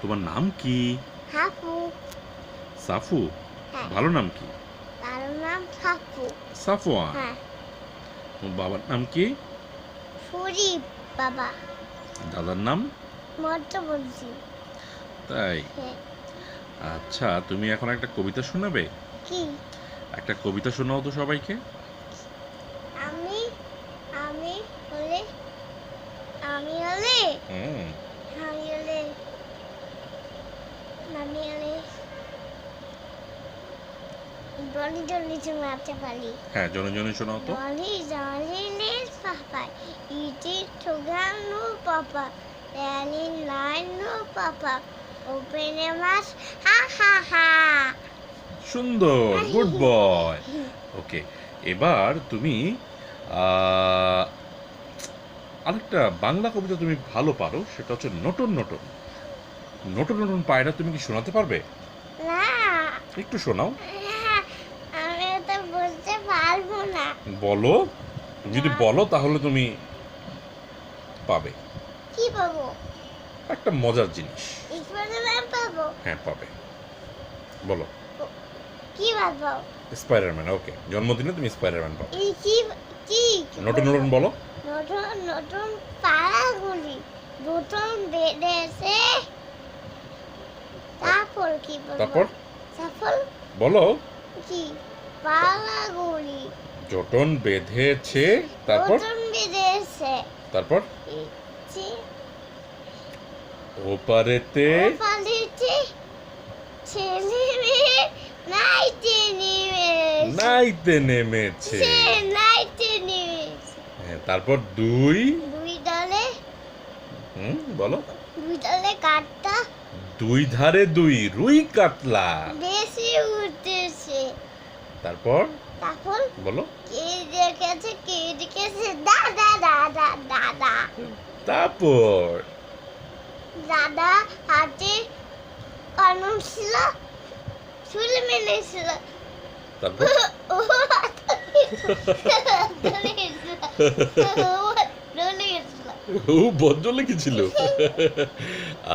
তোমার নাম কি? হাপু সাফু? হ্যাঁ। ভালো নাম কি? তার নাম হাপু সাফওয়ান? হ্যাঁ। তোমার বাবার নাম কি? ফুরি বাবা। দাদার নাম? মত বলছি তাই? হ্যাঁ। আচ্ছা তুমি এখন একটা কবিতা শোনাবে? কি? একটা কবিতা শোনাও তো সবাইকে। আমি আমি হলে আমি হলে? হুম আমি হলে আমি হলে বলি জলি শোনাতে পারি। হ্যাঁ জনে জনে শোনাও তো। বলি জলি লেস পাপা ইটি পাপা লাইনো পাপা ওপেনে মাস হা হা হা। সুন্দর গুড বয়। ওকে এবার তুমি আহ, আরেকটা বাংলা কবিতা তুমি ভালো পারো সেটা হচ্ছে নটন নটন নটন নটন পায়রা তুমি কি শোনাতে পারবে? না। একটু শোনাও। আমি তো বুঝতে পারব না। বলো। তুমি যদি বলো তাহলে তুমি পাবে। কি পাবো? একটা মজার জিনিস। পাবো? হ্যাঁ পাবে। বলো। কি পাবো? Spiderman okay. জন্মদিনে তুমি স্পাইডারম্যান পাবে। কি কি? নটন নটন বলো। নতুন নতুন পাড়াগুলি। নতুন বেড়েছে তারপর কি তারপর? তারপর বলো। কি? পাড়াগুলি জটন বেঁধেছে তারপর? নতুন বেড়েছে তারপর? যে ওপারেতে পালিতে ছেলে মেয়ে নাইতে নেমেছে। নাইতে নেমেছে। সে নাইতে নেমেছে। হ্যাঁ, তারপর দুই? দুই দলে? হুম বলো। দুই দলে কাঠটা দুই ধারে দুই রুই কাতলা। বেশি উঠেছে। তারপর? তারপর? বলো। কে দেখেছে কে দেখেছে। দাদা দাদা দাদা তারপর? দাদা হাতে কানুন ছিল চুল মেলেছিল। তারপর? ও ও বজ্র লেগেছিল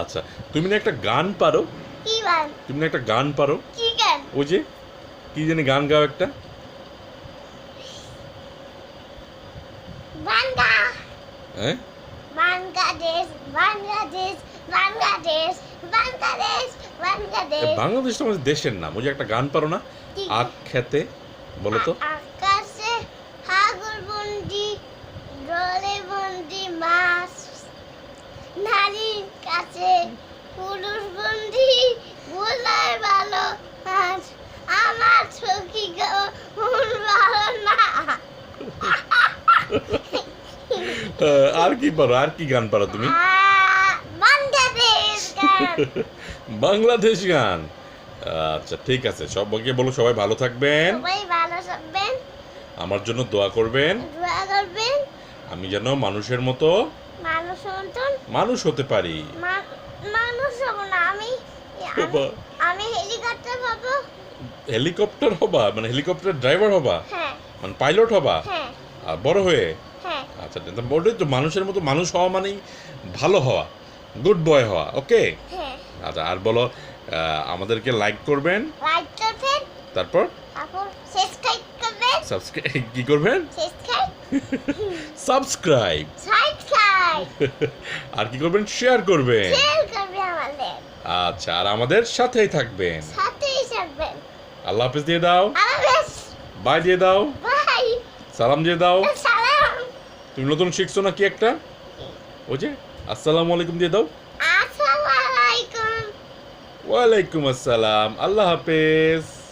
আচ্ছা তুমি না একটা গান পারো। কি গান? তুমি না একটা গান পারো। কি গান? ওই যে কি জানি গান গাও একটা। বাংলা। হ্যাঁ? বাংলাদেশ বাংলাদেশ বাংলাদেশ বাংলাদেশ বাংলাদেশ। বাংলাদেশ তো আমাদের দেশের নাম। ওই যে একটা গান পারো না আখ খেতে বলো তো। কাছে পুরুষ গোলায় ভালো মাছ আমার সখী মন ভালো না। আর কি পারো? আর কি গান পারো তুমি? আ, বাংলাদেশ গান। বাংলাদেশ গান। আচ্ছা ঠিক আছে। সবাইকে বলো সবাই ভালো থাকবেন। সবাই ভালো থাকবেন। আমার জন্য দোয়া করবেন। দোয়া করবেন। আমি যেন মানুষের মতো মানুষ হতে পারি। মানুষ হব না আমি আমি- হেলিকপ্টার পাবো হেলিকপ্টার হবা? মানে হেলিকপ্টার ড্রাইভার হবা? হ্যাঁ। মানে পাইলট হবা? হ্যাঁ। আর বড় হয়ে? হ্যাঁ। আচ্ছা তা তো মানুষের মতো মানুষ হওয়া মানেই ভালো হওয়া গুড বয় হওয়া ওকে হ্যাঁ। আচ্ছা আর বলো আমাদেরকে লাইক করবেন। লাইক করবেন। তারপর? সাবস্ক্রাইব করবেন। সাবস্ক্রাইব কি করবেন? সাবস্ক্রাইব সাবস্ক্রাইব আর কি করবেন? শেয়ার করবেন। আচ্ছা আর আমাদের সাথেই থাকবেন। আল্লাহ হাফেজ দিয়ে দাও। বাই দিয়ে দাও। সালাম দিয়ে দাও। তুমি নতুন শিখছো না কি একটা? ওই যে আসসালামু আলাইকুম দিয়ে দাও। আসসালামু আলাইকুম। ওয়ালাইকুম আসসালাম। আল্লাহ হাফেজ।